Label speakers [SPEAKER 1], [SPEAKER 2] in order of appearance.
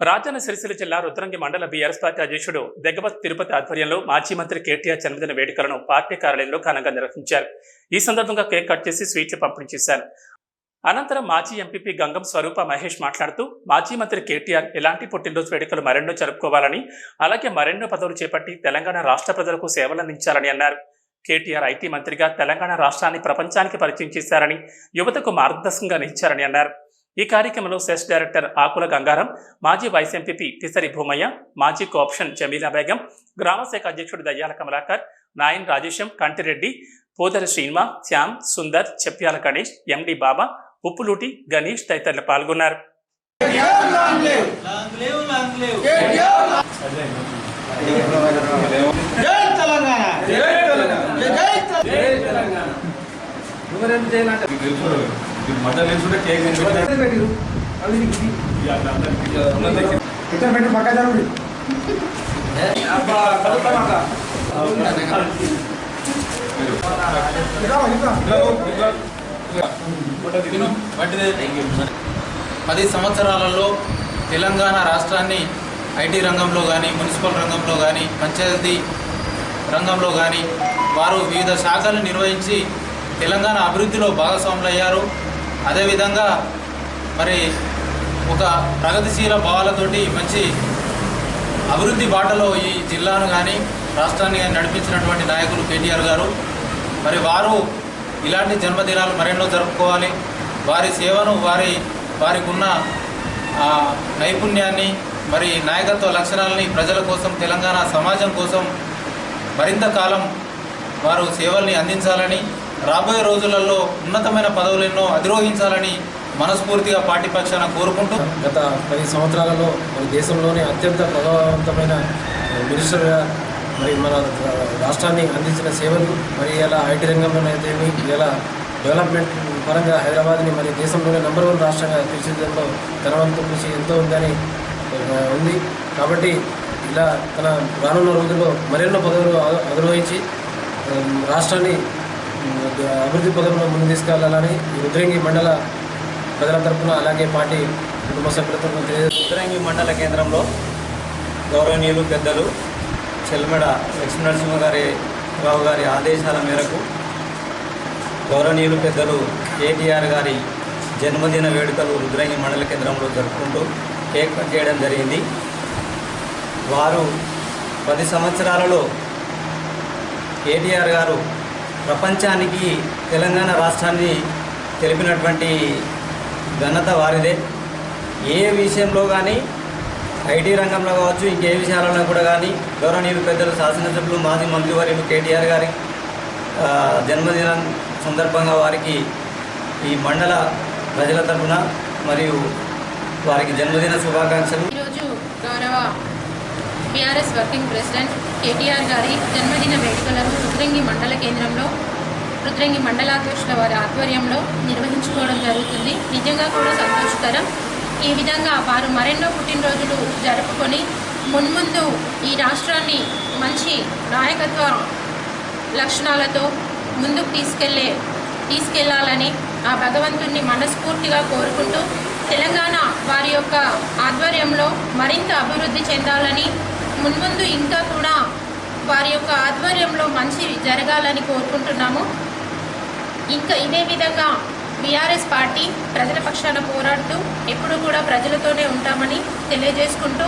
[SPEAKER 1] రాజన్న సిరిసిల్ల జిల్లా రుద్రంగి మండల BRS party అధ్యక్షుడు దెగ్గవత్ తిరుపతి ఆధ్వర్యంలో మాజీ మంత్రి కేటీఆర్ జన్మదిన వేడుకలను పార్టీ కార్యాలయంలో ఘనంగా నిర్వహించారు. ఈ సందర్భంగా కేక్ కట్ చేసి స్వీట్లు పంపిణీ చేశారు. అనంతరం మాజీ ఎంపీపీ గంగం స్వరూప మహేష్ మాట్లాడుతూ మాజీ మంత్రి కేటీఆర్ ఎలాంటి పుట్టినరోజు వేడుకలు మరెన్నో జరుపుకోవాలని అలాగే మరెన్నో పదవులు చేపట్టి తెలంగాణ రాష్ట్ర ప్రజలకు సేవలందించాలని అన్నారు. కేటీఆర్ ఐటీ మంత్రిగా తెలంగాణ రాష్ట్రాన్ని ప్రపంచానికి పరిచయం చేశారని యువతకు మార్గదర్శకంగా నిలిచారని అన్నారు. ఈ కార్యక్రమంలో సెస్ డైరెక్టర్ ఆకుల గంగారం మాజీ వైస్ ఎంపీపీ తిసరి భూమయ్య మాజీ కోఆప్షన్ జమీలా బేగం గ్రామశాఖ అధ్యక్షుడు దయ్యాల కమలాకర్ నాయన్ రాజేశం కంటిరెడ్డి పోదరి శ్రీనివా శ్యామ్ సుందర్ చెప్ప్యాల గణేష్ ఎండి బాబా ఉప్పులూటి గణేష్ తదితరులు పాల్గొన్నారు.
[SPEAKER 2] తెలంగాణ.
[SPEAKER 3] మటన్ కేక్
[SPEAKER 4] పెట్టి పక్క జరుగుతుంది
[SPEAKER 2] పది సంవత్సరాలలో తెలంగాణ రాష్ట్రాన్ని ఐటీ రంగంలో కానీ మున్సిపల్ రంగంలో కానీ పంచాయతీ రంగంలో కానీ వారు వివిధ శాఖలు నిర్వహించి తెలంగాణ అభివృద్ధిలో భాగస్వాములు అయ్యారు అదేవిధంగా మరి ఒక ప్రగతిశీల భావాలతోటి మంచి అభివృద్ధి బాటలో ఈ జిల్లాను కానీ రాష్ట్రాన్ని కానీ నడిపించినటువంటి నాయకులు కేటీఆర్ గారు. మరి వారు ఇలాంటి జన్మదినాలు మరెన్నో జరుపుకోవాలి. వారి సేవను వారి వారికి ఉన్న నైపుణ్యాన్ని మరి నాయకత్వ లక్షణాలని ప్రజల కోసం తెలంగాణ సమాజం కోసం మరింత కాలం వారు సేవల్ని అందించాలని రాబోయే రోజులలో ఉన్నతమైన పదవులెన్నో అధిరోహించాలని మనస్ఫూర్తిగా పార్టీ పక్షాన కోరుకుంటూ
[SPEAKER 4] గత పది సంవత్సరాలలో మన దేశంలోనే అత్యంత ప్రభావవంతమైన మినిస్టర్గా మరి మన రాష్ట్రాన్ని అందించిన సేవలు మరి ఇలా ఐటీ రంగంలోనైతేమి ఇలా డెవలప్మెంట్ పరంగా హైదరాబాద్ని మరి దేశంలోనే నెంబర్ వన్ రాష్ట్రంగా తీర్చిదిద్దడంలో తన వంతు కృషి ఎంతో ఉందని ఉంది. కాబట్టి ఇలా తన రానున్న రోజుల్లో మరెన్నో పదవులు అధిరోహించి రాష్ట్రాన్ని అభివృద్ధి పదంలో ముందు తీసుకెళ్ళాలని రుద్రంగి మండల ప్రజల తరపున అలాగే పార్టీ కుటుంబ సభ్యుల తరఫున
[SPEAKER 5] రుద్రంగి మండల కేంద్రంలో గౌరవనీయులు పెద్దలు చెల్మెడ లక్ష్మీనరసింహ గారి రావు గారి ఆదేశాల మేరకు గౌరవనీయులు పెద్దలు కేటీఆర్ గారి జన్మదిన వేడుకలు రుద్రంగి మండల కేంద్రంలో జరుపుకుంటూ కేక్ కట్ చేయడం జరిగింది. వారు పది సంవత్సరాలలో కేటీఆర్ గారు ప్రపంచానికి తెలంగాణ రాష్ట్రాన్ని తెలిపినటువంటి ఘనత వారిదే. ఏ విషయంలో కానీ ఐటీ రంగంలో కావచ్చు ఇంకే విషయాలలో కూడా కానీ గౌరవనీయులు పెద్దలు శాసనసభ్యులు మాజీ మంత్రివర్యులు కేటీఆర్ గారి జన్మదినం సందర్భంగా వారికి ఈ మండల ప్రజల తరఫున మరియు వారికి జన్మదిన శుభాకాంక్షలు.
[SPEAKER 6] ఈరోజు గౌరవ బీఆర్ఎస్ వర్కింగ్ ప్రెసిడెంట్ కేటీఆర్ గారి జన్మదిన వేడుకలను రుద్రంగి మండల కేంద్రంలో రుద్రంగి మండలాధ్యక్షుల వారి ఆధ్వర్యంలో నిర్వహించుకోవడం జరుగుతుంది. నిజంగా కూడా సంతోషకరం. ఈ విధంగా వారు మరెన్నో పుట్టినరోజులు జరుపుకొని మున్ముందు ఈ రాష్ట్రాన్ని మంచి నాయకత్వ లక్షణాలతో ముందుకు తీసుకెళ్ళే తీసుకెళ్ళాలని ఆ భగవంతుణ్ణి మనస్ఫూర్తిగా కోరుకుంటూ తెలంగాణ వారి యొక్క ఆధ్వర్యంలో మరింత అభివృద్ధి చెందాలని మున్ముందు ఇంకా కూడా వారి యొక్క ఆధ్వర్యంలో మంచి జరగాలని కోరుకుంటున్నాము. ఇంకా ఇదే విధంగా బీఆర్ఎస్ పార్టీ ప్రజల పక్షాన పోరాడుతూ ఎప్పుడూ కూడా ప్రజలతోనే ఉంటామని తెలియజేసుకుంటూ